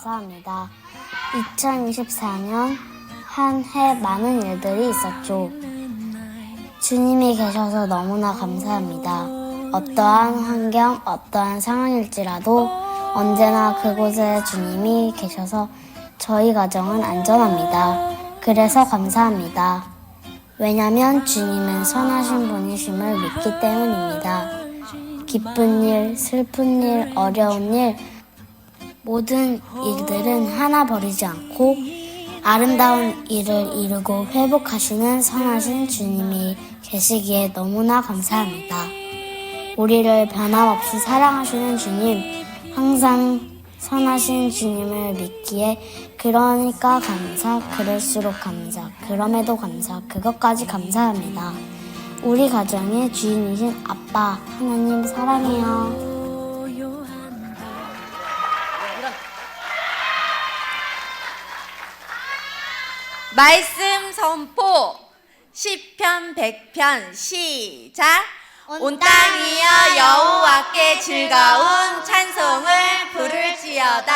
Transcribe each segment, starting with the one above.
감사합니다. 2024년 한 해 많은 일들이 있었죠. 주님이 계셔서 너무나 감사합니다. 어떠한 환경, 어떠한 상황일지라도 언제나 그곳에 주님이 계셔서 저희 가정은 안전합니다. 그래서 감사합니다. 왜냐면 주님은 선하신 분이심을 믿기 때문입니다. 기쁜 일, 슬픈 일, 어려운 일, 모든 일들은 하나 버리지 않고 아름다운 일을 이루고 회복하시는 선하신 주님이 계시기에 너무나 감사합니다. 우리를 변함없이 사랑하시는 주님, 항상 선하신 주님을 믿기에 그러니까 감사, 그럴수록 감사, 그럼에도 감사, 그것까지 감사합니다. 우리 가정의 주인이신 아빠, 하나님 사랑해요. 말씀 선포. 10편 100편 시작. 온 땅이여 여호와께 즐거운 찬송을 부를지어다.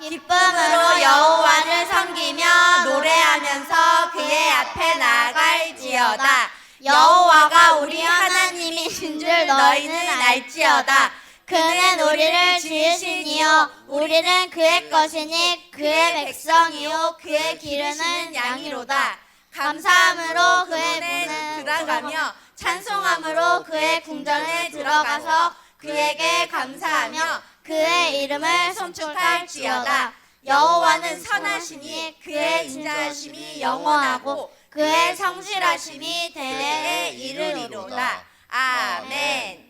기쁨으로 여호와를 섬기며 노래하면서 그의 앞에 나갈지어다. 여호와가 우리 하나님이신 줄 너희는 알지어다. 그는 우리를 지으시니요 우리는 그의 것이니 그의 백성이요 그의 기르는 양이로다. 감사함으로 그의 문에 들어가며 찬송함으로 그의 궁전에 들어가서 그에게 감사하며 그의 이름을 송축할지어다. 여호와는 선하시니 그의 인자하심이 영원하고 그의 성실하심이 대대에 이르리로다. 아멘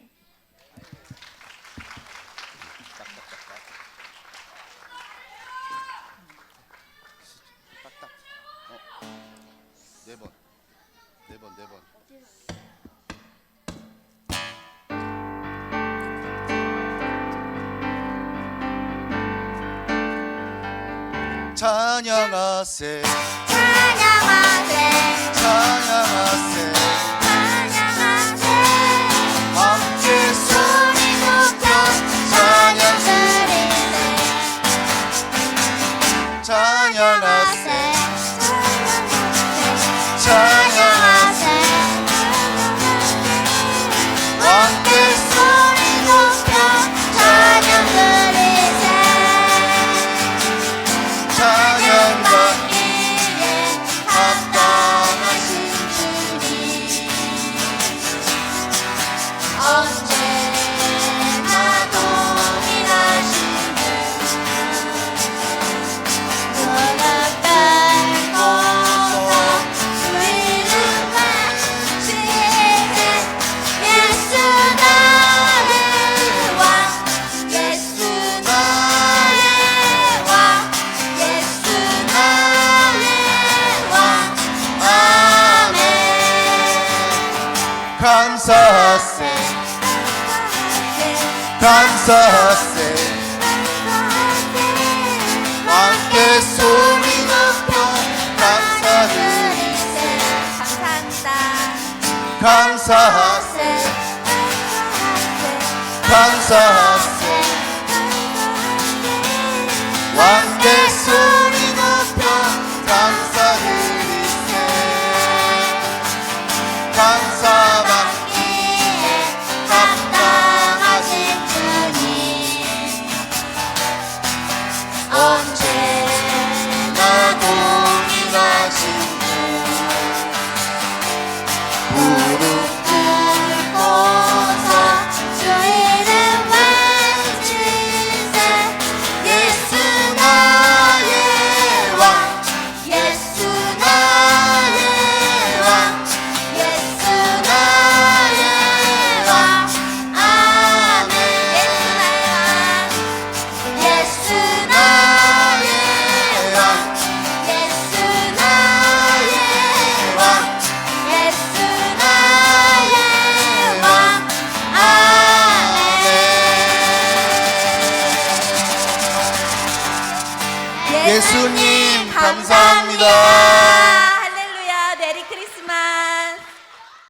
4번 4번. 찬양하세. 찬양하세. 찬양하세. 감사하세. 감사하세. 함께 소리 높여 감사드리세. 감사합니다. 감사하세. 감사하세 분 예수님 감사합니다.